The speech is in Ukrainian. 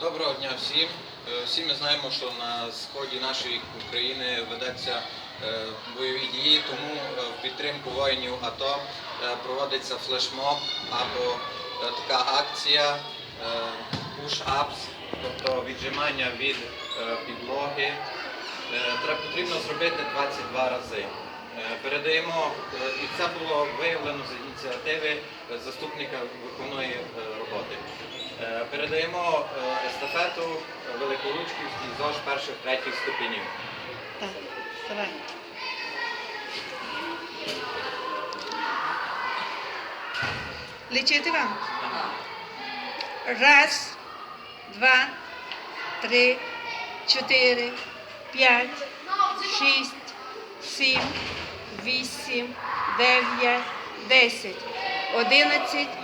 Доброго дня всім. Е, Всі ми знаємо, що на сході нашої країни ведеться е, бойові дії, тому е, в підтримку воїнів АТО проводиться флешмоб або така акція push-ups, тобто віджимання від підлоги. Треба потрібно зробити 22 рази. Передаємо, і це було виявлено з ініціативи заступника виконної е, роботи. Передаємо е, естафету Великоручківський ЗОЖ перших третіх ступенів. Так, давай. Лічити вам? Раз, два, три, чотири, п'ять, шість, сім, вісім, дев'ять, десять, одинадцять,